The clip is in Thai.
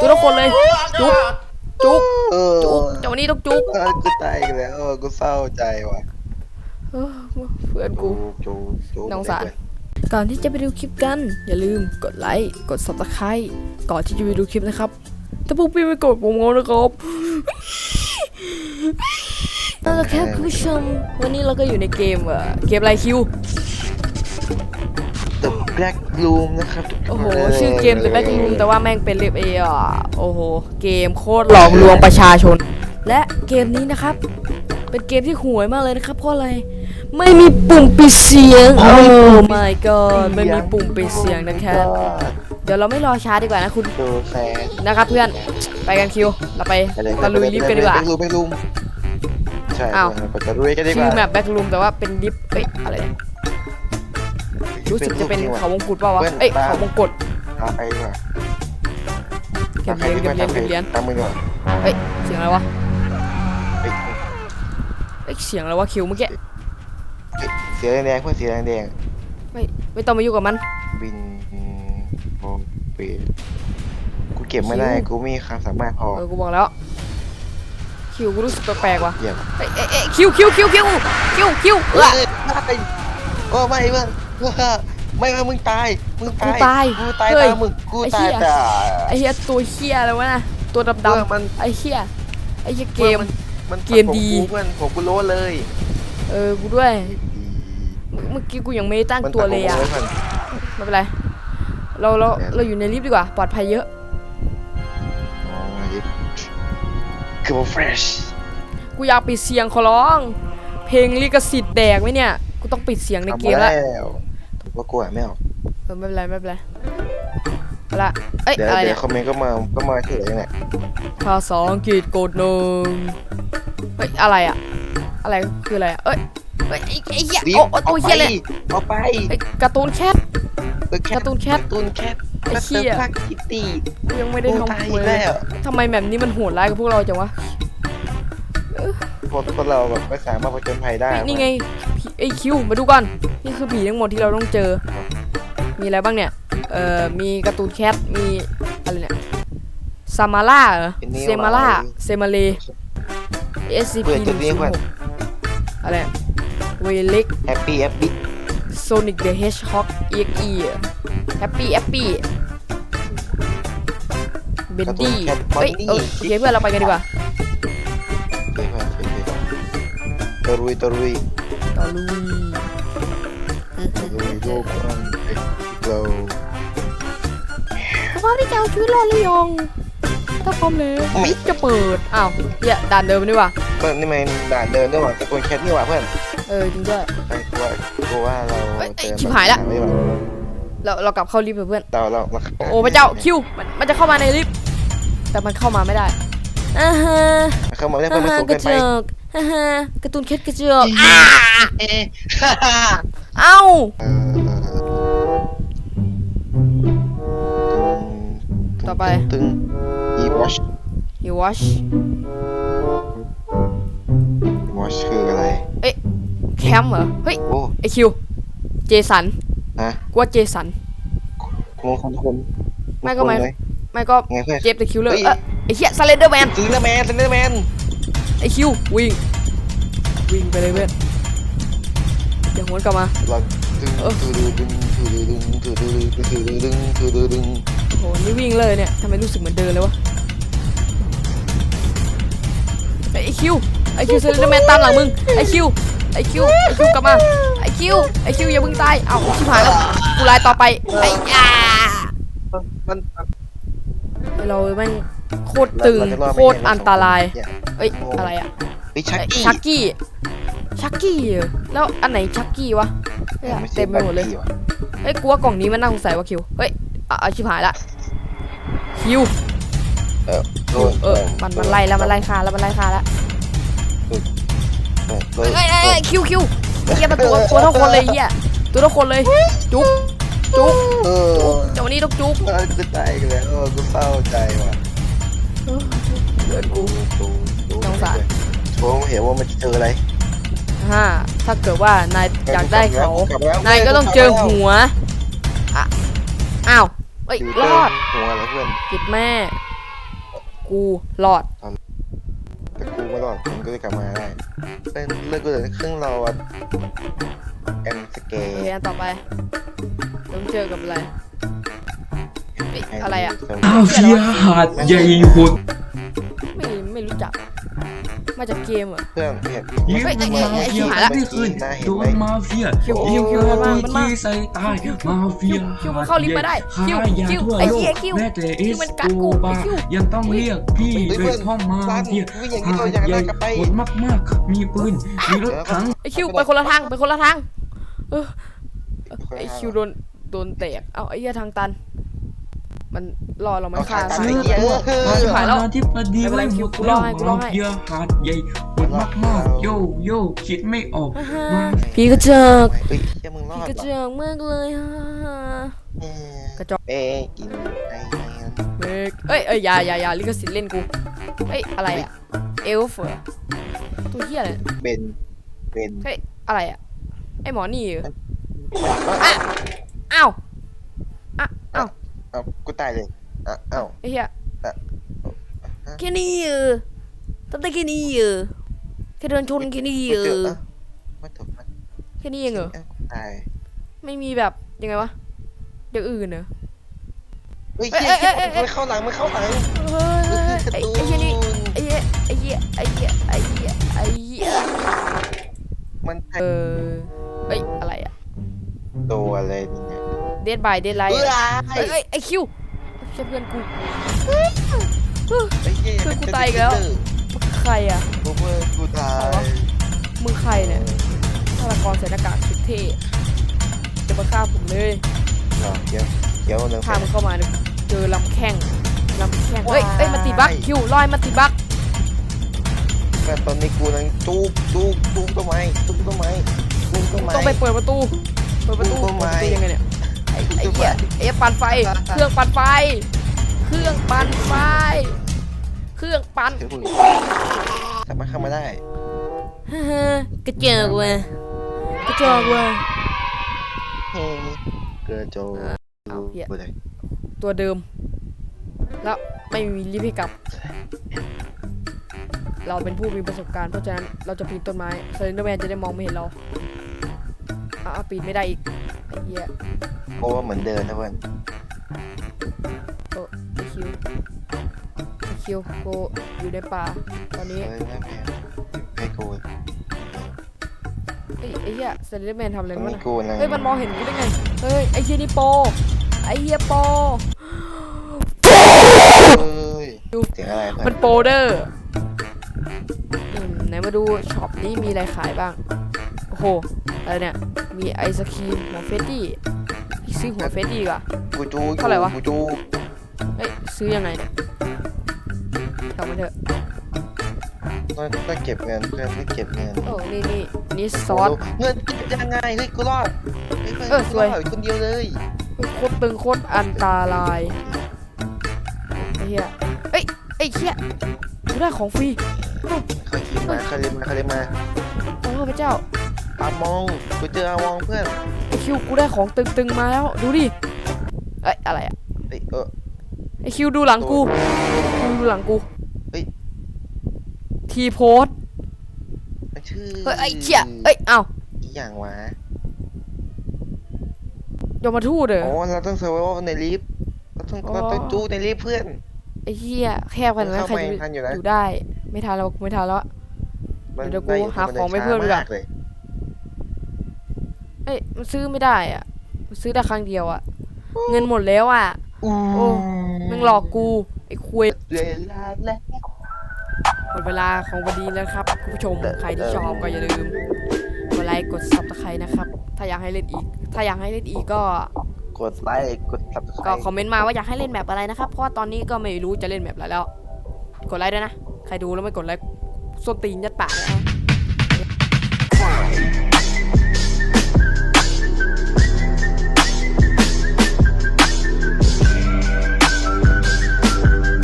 จุกทุกคนเลย จุกจุกเออจุกจังหวะนี้ต้องจุกเออกูตายอีกแล้วเออกูเศร้าใจว่ะเออเพื่อนกูจูจูน้องสาร ก่อนที่จะไปดูคลิปกัน อย่าลืมกดไลค์ กด subscribe ก่อนที่จะไปดูคลิปนะครับ ถ้าพวกพี่ไม่กดผมงงนะครับนั่นแหละครับคุณผู้ชม วันนี้เราก็อยู่ในเกมเอ่อเกมอะไรคิวตึก แบล็กลูมนะครับทุกคนโอ้โหชื่อเกม The Back Room แต่ว่าแม่งเป็นเรียบเออะโอ้โหเกมโคตรหลอกลวงประชาชน และเกมนี้นะครับ เป็นเกมที่ห่วยมากเลยนะครับเพราะอะไรไม่มีปุ่มปิดเสียง โอ้ my god ไม่มีปุ่มปิดเสียงนะครับ เดี๋ยวเราไม่รอช้าดีกว่านะคุณดูแฟนนะครับเพื่อน ไปกันคิว เราไปไปเลยตะลุยลิฟต์กันดีกว่าแบลูมแบลูมใช่อ้าวไปตะลุยกันดีกชื่อว่าแมปแบ็กรูมแต่ว่าเป็นลิฟต์เอ้ยอะไรเนี่ย รู้สึกจะเป็นเขาวงกุฎเปล่าวะเอ้ยเขาวงกฎเอาไปดีกว่าเก็บเหรียญเก็บเหรียญเก็บเหรียญตามมือก่อนเฮ้ยเสียงอะไรวะเฮ้ยเอ้ยเสียงอะไรวะคิวเมื่อกี้เสียแดงๆเพื่อนเสียแดงไม่ไม่ต้องมายุ่งกับมันๆบินโอเปกูเก็บไม่ได้กูมีความสามารถพอเออกูบอกแล้วคิวกูรู้สึกแปลกๆว่ะเยี่ยมเอ้ยเอ้ยเอ้ยคิวคิวคิวคิวคิวคิวเอเฮ้อยไม่โอ้ไม่เพื่อน ไม่ไม่มึงตาย มึงตาย กูตายกูตายเฮ้ยตามมึงกูไอ้ตาเหี้ยย แต่ ไอ้เหี้ยตัวเหี้ยอะไรวะนะตัวดเพื่อนำมัน ๆไอ้เหี้ยไอ้เหี้ยเกม มันเกมดีผกูเพื่อนผมกูรู้เลยเออกูด้วยเมื่อกี้กูยังไม่ได้ตั้งตัวเลยอะมันตัดผมไว้ก่อนไม่เป็นไรเราเราแย่เราอยู่ในลิฟต์ดีกว่าปลอดภัยเยอะอ๋อยิบคือว่า fresh กูอยากปิดเสียงขอร้อง เพลงลิขสิทธิ์แดกไหมเนี่ยกู ต้องปิดเสียงในเกมทำาละแล้วถือว่ากลัวไม่ออกเออไม่เป็นไรไม่เป็นไรเอาละเอ้ยเดี๋ยวอะไรเดี๋เนี่ยวยคอมเมนต์ก็มาก็มาเฉยเนี่ยภาษาอังกฤษกดหนึ่งเฮ้ยอะไรอะอะไรคืออะไรอะเอ้ยเฮ้ยไอ้ไอ้เหี้ยรีบโอ้โอ้ตัวเหี้ยเลยเอาไปไอ้การ์ตูนแคท เออแคทการ์ตูนแคทการ์ตูนแคทไอ้เหี้ย พักคิตตี้กูยังไม่ได้โอ้ตายทำอีเลกยแล้วทำไมแบบนี้มันโหดร้ายกับพวกเราจังวะ พวกพวกเราแบบไม่สามารถผจญภัยได้เฮ้ยนี่ไงผีไอ้คิวมาดูก่อนนี่คือผีทั้งหมดที่เราต้องเจอ มีอะไรบ้างเนี่ย เอ่อ มีการ์ตูนแคท มีอะไรเนี่ยซามาร่าเหรอเซมาร่าเซมาเล SCP เปิดหจุนึ่ดงนี้ศูนเพื่อนย์หกอะไรเวเล็กแฮปปี้แฮปปี้ Sonic the Hedgehog EXE Happy Happy เบนดี้เฮ้ยเออโอเคเพื่อนเราไปกันดีกว่า ตะรุยตะรุยต่อลุยตะรุยโลกมันเอ้ยเราพร้อมที่จะเอาชีวิตรอดหรือยังถ้าพร้อมแล้วมิดจะเปิดอ้าวเหี้ยด่านเดิมนี่ว่ะเพื่อนนี่มันด่านเดินด้วยว่ะการ์ตูนแคทนี่ว่ะเพื่อนเออจริงด้วยไอ้กูว่ากูว่าเราเอ้ยเอ้ยเจอชิบหายละไม่ไหวเราเรากลับเข้าลิฟต์เถอะเพื่อนเราเราเราโอ้พระเจ้าคิวมันมันจะเข้ามาในลิฟต์แต่มันเข้ามาไม่ได้อ่าฮะเข้ามาได้อ่าเพื่อนมันฮะสูงกระเกินจไป อกอ่าฮะการ์ตูนแคทกระจอกอ้าเอ๊ะเอ้าเอ่อต่อไป ตึงอีวอชฮิวอชวอชคืออะไร แคมป์เหรอ เฮ้ย โอ้ ไอคิว เจสันฮะ กูว่าเจสันคนคนคนไม่ก็ไม่คนเลยไม่ก็ไงเพื่อน เจฟแต่คิวเลอเฮ้ร์ยเออไอเหี้ยสเลนเดอร์แมน ซิลเลอร์แมนซิลเลอร์แมน ไอคิววิ่ง วิ่งไปเลยเพื่อนเดี๋ยวหวนกลับมาเราดึงเออ ถือดึงถือดึงถือดึงถือดึงถือดึงโหนี่วิ่งเลยเนี่ยทำไมรู้สึกเหมือนเดินเลยวะไอคิวไอคิวสเลนเดอร์แมนตามหลังมึงไอคิวไอคิวไอคิวกลับมาไอคิวไอคิวอย่าเพิ่งตายเอ้าชิบหายแล้วกูไลายต่อไปไอ้ยามันไอ้เราแม่งโคตรตึงโคตรอันตราย เอ้ยอะไรอะไอ้ชักเอ้ยกี้ชักกี้ชักกี้เหรอแล้วอันไหนชักกี้วะเฮ้ยเต็มไปหมดเลยเฮ้ยกูว่ากล่องนี้มันน่าสงสัยว่ะคิวเฮ้ยอะเอาชิบหายละคิวเออคิวเออมันมันไล่แล้วมันไล่คาแล้วมันไล่คาแล้วเออเฮ้ยเฮ้ยเฮ้ยเฮ้ยคิวคิวไอ้เหี้ยมันตัวตัวเท่าคนเลยไอ้เหี้ยตัวเท่าคนเลยจุ๊บจุ๊บเออเจ้าวันนี้ต้องจุ๊บเออกูตายกันแล้วเออกูเศร้าใจว่ะเดินกูส งสารโชว์เห็นว่ามันจะเจออะไรฮ่าถ้าเกิดว่านายอยากได้เขา กลับแล้วนายก็ต้องเจอหัวอะอ้าวเอ้ยถืรอดหัวอะไรเพื่อนจิตแม่ กูรอด แต่กูไม่รอดผมก็เลยกลับมาได้เป็นเลือกกูเหลือครึ่งรอดแอมสเกโอเคอันต่อไป ต้องเจอกับอะไรเอ้ยอะไรอะมาเฟียหาดใหญ่โหดไม่ไม่รู้จัก มาจากเกมเหรอะเพื่อนเห็นยิงเฮ้ยไอ้ไอ้มาไอ้เฟียหาละไม่คืนโดนมาเฟียคิวยิงคิวเรือมันมาดีมันมาที่ใส่ตายมาเฟียคิวมันเข้าลิฟต์มาได้คิวหายาคิวทั่วไอ้โลเหี้ยกคิวแม้แต่เอคิวสมันกัดโกกูบาไอ้คิวยังต้องเรียกพี่เฮ้ยโดเพื่ยอนพ่อมาลั่นเฟียวิ่งอย่างนี้หาเราดอยากใหได้ญ่กลับไปโหดมากๆ มีปืน มีรถถังไอ้คิวไปคนละทางไปคนละทางเออไอ้คิวโดนโดนแตก เอาไอ้เหี้ยทางตัน มันรอเราไม่ฆ่าเอาซื้ขาอตันตัวเออประธานาธิบดีไม่เป็นไรไว้หคิมวดกูรแล้อวให้กูรอมาให้เฟียหาดใหญ่โหดมากๆโยโย่คิดไม่ออกมาพี่กระจอกเฮ้ยเชี่ยมึงรอดพี่กระเหรจออกมากเลยฮะเออกระจอกเอ๊ะกินไอ้นั่นเมกเอ้ยเอ้ยอย่าอย่าอย่าลิขสิทธิ์เล่นกูเอ้ยอะไรอะเอลฟ์เหรอตัวเหี้ยอะไรเบนเบนเฮ้ยอะไรอะไอหมอนี่เหรออะอ้าวอะอ้าว เอ้ากูตายเลยอะเอ้า ไอ้เหี้ยอะแค่นี้เออทำได้แค่นี้เออแค่เดินชนแค่นี้เอเจอออะไม่ถูกมันแค่นี้เองเหรอเอ้าตายไม่มีแบบยังไงวะเดี๋ยวอื่นเหรอเฮ้ยเอ้ยเชี่ยเอ้ยเอ้ยเอ้ยไม่เข้าหลังไม่เข้าหลังเฮ้ยไอ้ไอ้เหี้ยนี่ไอ้เหี้ยไอ้เหี้ยไอ้เหี้ยไอ้เหี้ยไอ้เหี้ยมันเออเอ้ยอะไรอะตัวอะไรเนี่ย เดดบายเดดไลท์เอ้ยเอ้ยเอ้ยไอ้คิวใช่เพื่อนกูไอ้เหี้ยเพื่อนกูตายอีกแล้วใครอะกูเพื่อนกูตายมึงใครเนี่ยฆาตกรใส่หน้ากากสุดเท่จะมาฆ่าผมเลยเหรอเดี๋ยวเดี๋ยวหนึ่งพามันเข้ามาเนี่ยเจอลำแข้งลำแข้งเฮ้ยเอ้ยมาตีบักคิวลอยมาตีบักแต่ตอนนี้กูนั่งจูบจูบจูบต้นไม้จูบต้นไม้จูบต้นไม้ต้องไปเปิดประตูเปิดประตูตู้เปิดไม้ประตูยังไงเนี่ย ไอ้เหี้ยไอ้ปั่นไฟ เครื่องปั่นไฟ เครื่องปั่นไฟ เครื่องปั่นเดี๋ยวกูสามารถเข้ามาได้ฮ่าฮ่ากระเจิงเว้ยกระจอกเว้ยเฮ้ยเกิดโจเอาเหี้ยกูเลยตัวเดิม แล้วไม่มีลิฟต์ให้กลับ เราเป็นผู้มีประสบการณ์เพราะฉะนั้นเราจะปีนต้นไม้เซเลนเดอร์แมนจะได้มองไม่เห็นเราอะปีนไม่ได้อีก เหี้ยเพราะว่าเหมือนเดินนะเพื่อนโอ้ไอคิวไอคิวโกอยู่ในป่าตอนนี้เฮ้ยไม่แพ้ให้กูไอ้ไอ้เหี้ยเซเลนเดอร์แมนทำอะไรตอนวะนี้น่ะกูนะเฮ้ยมันมองเห็นกูได้ไงเฮ้ยไอ้เหี้ยนี่โปรไอ้เหี้ยโปรเฮ้ยเสียงอะไรเพื่อมันนโปรเดอร์อืมไหนมาดูช็อปนี้มีอะไรขายบ้างโอ้โห อะไรเนี่ย มีไอศครีมหัวเฟดดี้พี่ซื้อหัวเฟดดี้ดีกว่ะ กูจูเท่าไหร่วะ กูจูเฮ้ยซื้อยังไงเนี่ยกลับมาเถอะต้องต้องเก็บเงินเพื่อนไม่เก็บเงินโอ้นี่นี่นี่ซอสเงินเก็บยังไงเฮ้ยกูรอดฮ้ยพื่นเออสวยกูรอดคนเดียวเลยเฮ้ยโคตรตึงโคตรอันตรายไอ้เหี้ยเอ้ยไอ้เหี้ยกูได้ของฟรีเขาขี่มาเขาเรียนมาเขาเรียนมาโอ้พระเจ้า อามองกูเจออามองเพื่อนไอ้คิวกูได้ของตึงๆมาแล้วดูดิเอ้ยอะไรอะเฮ้ยเออไอ้คิวดูหลังกูคิวดูหลังกูเฮ้ยทีโพสมันชื่อเฮ้ยไอ้เชี่ยเอ้ยเอ้าอีอย่างวะยมทูตเหรอโอ้เราต้องเซอร์ไวโในลิฟต์เราต้องอ๋อเราต้องจูในลิฟต์เพื่อนไอ้เหี้ยแคบขนาดนั้นเข้าใครไปจะทันอยู่นะอยู่ได้ ไม่ทันแล้วไม่ทันแล้วมันเดี๋ยวกูได้หาของให้เพื่อนดีกว่าช้ม เลยเอ้ยมันซื้อไม่ได้อะมันซื้อได้ครั้งเดียวอะ เงินหมดแล้วอะอู้โอ้มึงหลอกกูไอ้คุยเวลาแล้วหมดเวลาของวันนี้แล้วครับคุณผู้ชมใครที่ชอบก็อย่าลืมกดไลค์กดซับสไครต์นะครับ ถ้าอยากให้เล่นอีก ถ้าอยากให้เล่นอีกก็กดไลค์กดก็ subscribe คอมเมนต์มาว่าอยากให้เล่นแมปอะไรนะครับ เพราะว่าตอนนี้ก็ไม่รู้จะเล่นแมปอะไรแล้ว กดไลค์ด้วยนะ ใครดูแล้วไม่กดไลค์ส้นตีนยัดปากเลยนะ